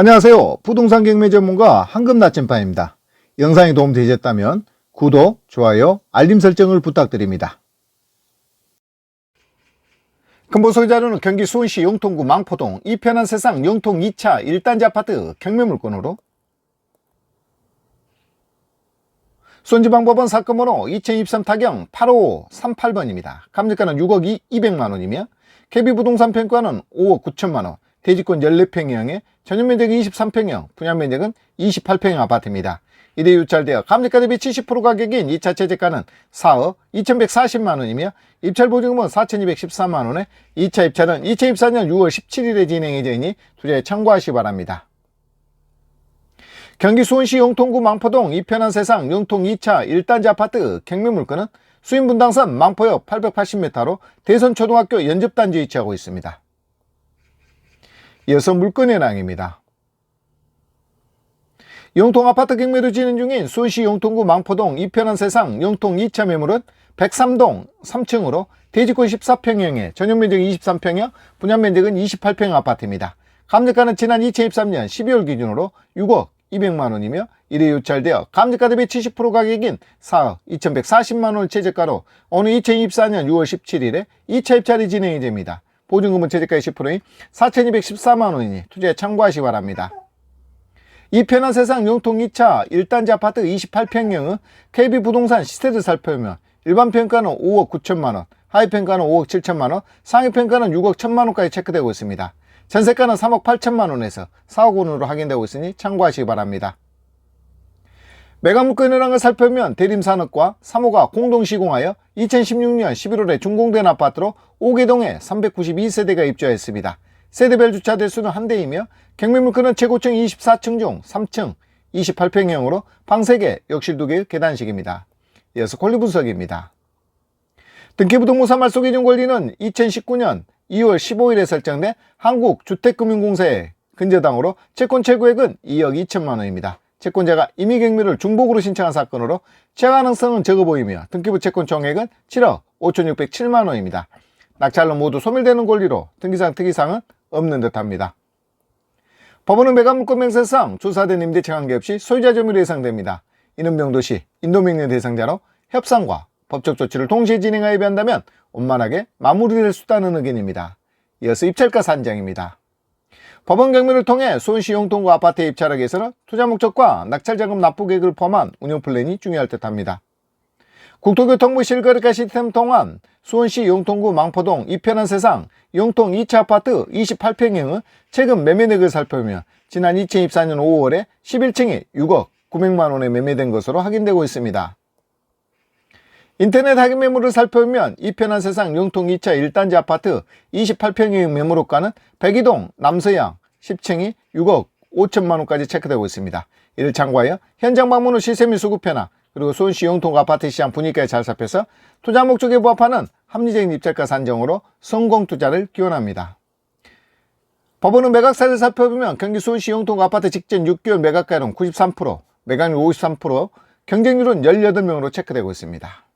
안녕하세요. 부동산 경매 전문가 황금 나침반입니다. 영상이 도움되셨다면 구독, 좋아요, 알림 설정을 부탁드립니다. 금보소 자료는 경기 수원시 영통구 망포동 이편한 세상 영통 2차 1단지 아파트 경매 물건으로 수원지방법원 사건번호 2023 타경 85538번입니다. 감정가는 6억 200만원이며 KB부동산 평가는 5억 9천만원, 대지권 14평형에 전용 면적은 23평형, 분양 면적은 28평형 아파트입니다. 이대 유찰되어 감정가 대비 70% 가격인 2차 최저가는 4억 2140만원이며 입찰보증금은 4213만원에 2차 입찰은 2024년 6월 17일에 진행이 되니 투자에 참고하시기 바랍니다. 경기 수원시 영통구 망포동 이편한 세상 영통 2차 1단지 아파트 경매 물건은 수인분당선 망포역 880m로 대선초등학교 연접단지에 위치하고 있습니다. 이어서 물건 현황입니다. 영통 아파트 경매로 진행 중인 수원시 영통구 망포동 이편한 세상 영통 2차 매물은 103동 3층으로 대지권 14평형에 전용면적 23평형, 분양면적은 28평형 아파트입니다. 감정가는 지난 2023년 12월 기준으로 6억 200만원이며 이래 유찰되어 감정가 대비 70% 가격인 4억 2140만원을 최저가로 오늘 2024년 6월 17일에 2차 입찰이 진행이 됩니다. 보증금은 최저가의 10%인 4214만원이니 투자에 참고하시기 바랍니다. 이 편한 세상 용통 2차 1단지 아파트 28평형은 KB부동산 시세를 살펴보면 일반 평가는 5억 9천만원, 하위 평가는 5억 7천만원, 상위 평가는 6억 1천만원까지 체크되고 있습니다. 전세가는 3억 8천만원에서 4억 원으로 확인되고 있으니 참고하시기 바랍니다. 현황을 살펴보면 대림산업과 3호가 공동 시공하여 2016년 11월에 준공된 아파트로 오개동에 392세대가 입주하였습니다. 세대별 주차 대수는 한 대이며 경매물건은 최고층 24층 중 3층 28평형으로 방 3개, 욕실 2개의 계단식입니다. 이어서 권리 분석입니다. 등기부등본 말소기준 권리는 2019년 2월 15일에 설정된 한국주택금융공사의 근저당으로 채권 최고액은 2억 2천만 원입니다. 채권자가 임의경매를 중복으로 신청한 사건으로 취하가능성은 적어 보이며 등기부 채권 총액은 7억 5,607만 원입니다. 낙찰로 모두 소멸되는 권리로 등기상 특이사항은 없는 듯합니다. 법원은 매각물건 명세상 조사된 임대차 관계없이 소유자 점유로 예상됩니다. 이는 명도시 인도명령 대상자로 협상과 법적 조치를 동시에 진행하여 한다면 원만하게 마무리될 수 있다는 의견입니다. 이어서 입찰가 산정입니다. 법원 경매를 통해 수원시 용통구 아파트에 입찰하기 위해서는 투자 목적과 낙찰자금 납부 계획을 포함한 운영 플랜이 중요할 듯합니다. 국토교통부 실거래가 시스템 통한 수원시 용통구 망포동 이편한 세상 용통 2차 아파트 28평형은 최근 매매액을 살펴보면 지난 2024년 5월에 11층이 6억 900만 원에 매매된 것으로 확인되고 있습니다. 인터넷 확인 매물을 살펴보면 이 편한 세상 용통 2차 1단지 아파트 28평형 매물호가는 백이동 남서양 10층이 6억 5천만 원까지 체크되고 있습니다. 이를 참고하여 현장 방문 후 시세 및 수급 변화 그리고 수원시 용통 아파트 시장 분위기에 잘 살펴서 투자 목적에 부합하는 합리적인 입찰가 산정으로 성공 투자를 기원합니다. 법원은 매각사를 살펴보면 경기 수원시 용통 아파트 직전 6개월 매각가율은 93%, 매각률 53%, 경쟁률은 18명으로 체크되고 있습니다.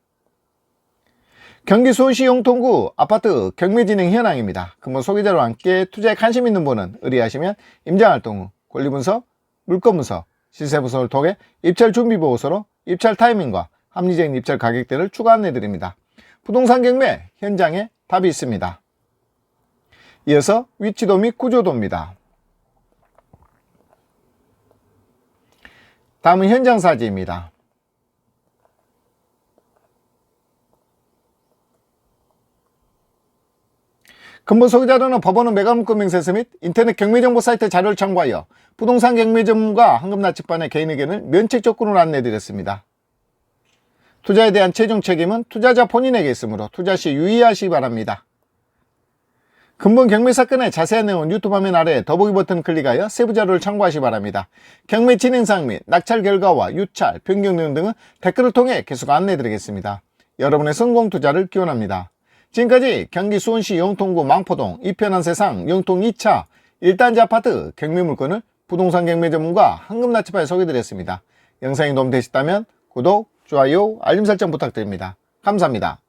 경기 수원시 용통구 아파트 경매 진행 현황입니다. 금번 소개자와 함께 투자에 관심 있는 분은 의뢰하시면 임장활동 후 권리분석, 물건분석, 시세분석을 통해 입찰 준비 보고서로 입찰 타이밍과 합리적인 입찰 가격대를 추가 안내 드립니다. 부동산 경매 현장에 답이 있습니다. 이어서 위치도 및 구조도입니다. 다음은 현장 사진입니다. 근본 소개자료는 법원은 매각물건 명세서 및 인터넷 경매정보 사이트 자료를 참고하여 부동산 경매 전문가 황금나치반의 개인 의견을 면책 조건으로 안내드렸습니다. 투자에 대한 최종 책임은 투자자 본인에게 있으므로 투자 시 유의하시기 바랍니다. 근본 경매 사건의 자세한 내용은 유튜브 화면 아래 더보기 버튼 클릭하여 세부 자료를 참고하시기 바랍니다. 경매 진행상 및 낙찰 결과와 유찰, 변경 내용 등은 댓글을 통해 계속 안내드리겠습니다. 여러분의 성공 투자를 기원합니다. 지금까지 경기 수원시 영통구 망포동 이편한 세상 영통 2차 1단지 아파트 경매 물건을 부동산 경매 전문가 황금나치파에 소개드렸습니다. 영상이 도움되셨다면 구독, 좋아요, 알림 설정 부탁드립니다. 감사합니다.